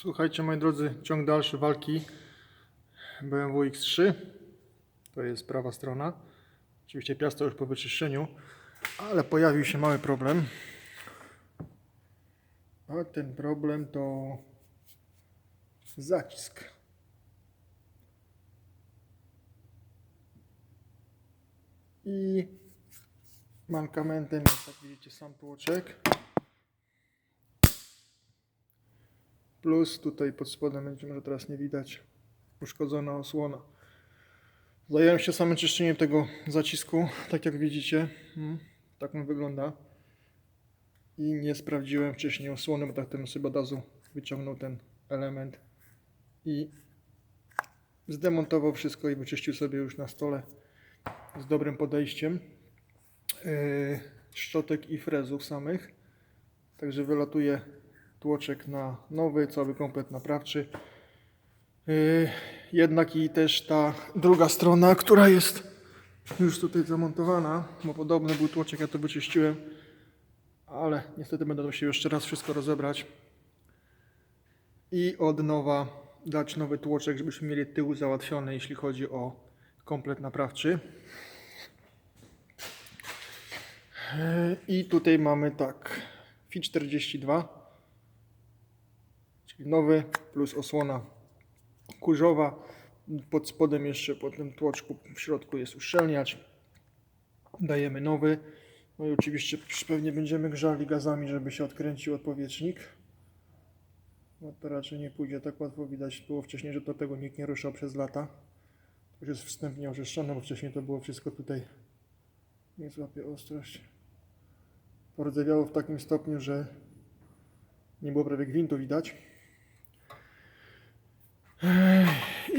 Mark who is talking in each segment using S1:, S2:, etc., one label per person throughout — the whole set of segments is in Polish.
S1: Słuchajcie moi drodzy, ciąg dalszy walki BMW X3. To jest prawa strona. Oczywiście piasto już po wyczyszczeniu, ale pojawił się mały problem. A ten problem to zacisk. I mankamentem jest, jak widzicie, sam tłoczek. Plus tutaj pod spodem będzie może teraz nie widać uszkodzona osłona. Zająłem się samym czyszczeniem tego zacisku, tak jak widzicie. Mm, Tak on wygląda. I nie sprawdziłem wcześniej osłony, bo tak ten sobie od razu wyciągnął ten element i zdemontował wszystko i wyczyścił sobie już na stole z dobrym podejściem yy, szczotek i frezów samych. Także wylatuje tłoczek na nowy, cały komplet naprawczy. Yy, jednak i też ta druga strona, która jest już tutaj zamontowana, bo podobny był tłoczek, ja to wyczyściłem, ale niestety będę musiał jeszcze raz wszystko rozebrać i od nowa dać nowy tłoczek, żebyśmy mieli tył załatwiony, jeśli chodzi o komplet naprawczy. Yy, I tutaj mamy tak, FI 42 nowy plus osłona kurzowa. Pod spodem jeszcze po tym tłoczku w środku jest uszczelniacz. Dajemy nowy. No i oczywiście pewnie będziemy grzali gazami, żeby się odkręcił odpowietrznik. No to raczej nie pójdzie tak łatwo. Widać było wcześniej, że do tego nikt nie ruszał przez lata. To już jest wstępnie oczyszczone, bo wcześniej to było wszystko tutaj. Nie złapie ostrość. Pordzewiało w takim stopniu, że nie było prawie gwintu widać.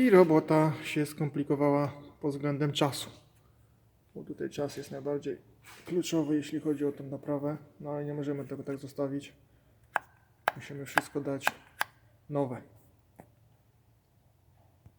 S1: I robota się skomplikowała pod względem czasu. Bo tutaj czas jest najbardziej kluczowy, jeśli chodzi o tę naprawę. No ale nie możemy tego tak zostawić. Musimy wszystko dać nowe.